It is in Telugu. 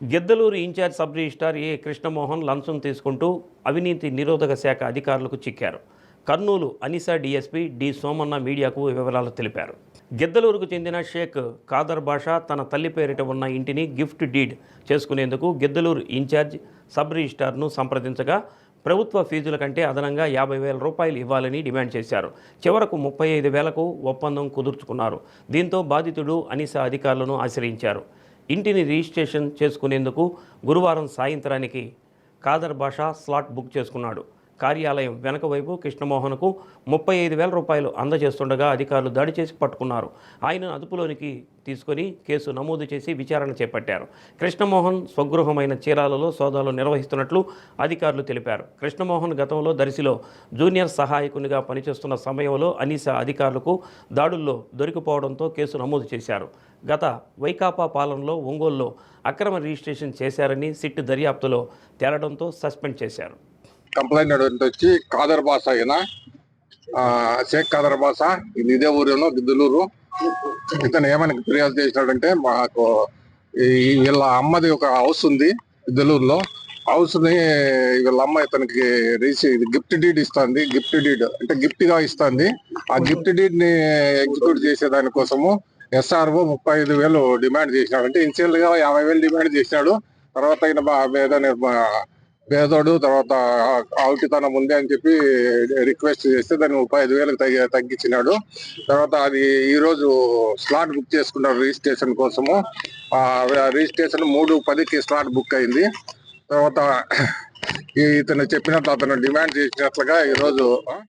Giddaluru in charge sub registrar A Krishnamohan లంచం తీసుకుంటూ అవినీతి నిరోధక శాఖ అధికారులకు చిక్కారు. కర్నూలు అనిసా డీఎస్పీ డి సోమన్న మీడియాకు వివరాలు తెలిపారు. గిద్దలూరుకు చెందిన షేక్ కాదర్ బాషా తన తల్లి పేరిట ఉన్న ఇంటిని గిఫ్ట్ డీడ్ చేసుకునేందుకు గిద్దలూరు ఇన్ఛార్జ్ సబ్ రిజిస్టార్ను సంప్రదించగా ప్రభుత్వ ఫీజుల కంటే అదనంగా యాభై వేల రూపాయలు ఇవ్వాలని డిమాండ్ చేశారు. చివరకు ముప్పై ఐదు వేలకు ఒప్పందం కుదుర్చుకున్నారు. దీంతో బాధితుడు అనిసా అధికారులను ఆశ్రయించారు. ఇంటిని రిజిస్ట్రేషన్ చేసుకునేందుకు గురువారం సాయంత్రానికి కాదర్ భాషా స్లాట్ బుక్ చేసుకున్నాడు. కార్యాలయం వెనక వైపు కృష్ణమోహన్కు ముప్పై ఐదు వేల రూపాయలు అందజేస్తుండగా అధికారులు దాడి చేసి పట్టుకున్నారు. ఆయన అదుపులోనికి తీసుకొని కేసు నమోదు చేసి విచారణ చేపట్టారు. కృష్ణమోహన్ స్వగృహమైన చీరాలలో సోదాలు నిర్వహిస్తున్నట్లు అధికారులు తెలిపారు. కృష్ణమోహన్ గతంలో దర్శిలో జూనియర్ సహాయకునిగా పనిచేస్తున్న సమయంలో అనీసా అధికారులకు దాడుల్లో దొరికిపోవడంతో కేసు నమోదు చేశారు. గత వైకాపా పాలనలో ఒంగోలులో అక్రమ రిజిస్ట్రేషన్ చేశారని సిట్ దర్యాప్తులో తేలడంతో సస్పెండ్ చేశారు. కంప్లైంట్ వచ్చి కాదర్ బాస అయినా షేక్ కాదర్ బాస ఇది ఇదే ఊరేనో గిద్దలూరు. ఇతను ఏమైనా ఫిర్యాదు చేసినాడంటే మాకు వీళ్ళ అమ్మది ఒక హౌస్ ఉంది గిద్దలూరులో. హౌస్ని వీళ్ళ అమ్మ ఇతనికి రీసీ గిఫ్ట్ డీడ్ ఇస్తుంది గిఫ్ట్ డీడ్. అంటే గిఫ్ట్గా ఇస్తుంది. ఆ గిఫ్ట్ డీడ్ని ఎగ్జిక్యూట్ చేసే దానికోసము ఎస్ఆర్ఓ ముప్పై ఐదు వేలు డిమాండ్ చేసినాడు. అంటే ఇన్షియల్గా యాభై వేలు డిమాండ్ చేసినాడు. తర్వాత ఆయన బా- ఏదైనా పేదోడు తర్వాత ఆవిటితనం ఉంది అని చెప్పి రిక్వెస్ట్ చేస్తే దాన్ని ముప్పై ఐదు వేలకు తగ్గి తగ్గించినాడు. తర్వాత అది ఈ రోజు స్లాట్ బుక్ చేసుకున్నాడు రిజిస్ట్రేషన్ కోసము. రిజిస్ట్రేషన్ మూడు పదికి స్లాట్ బుక్ అయింది. తర్వాత ఇతను చెప్పినట్లు అతను డిమాండ్ చేసినట్లుగా ఈ రోజు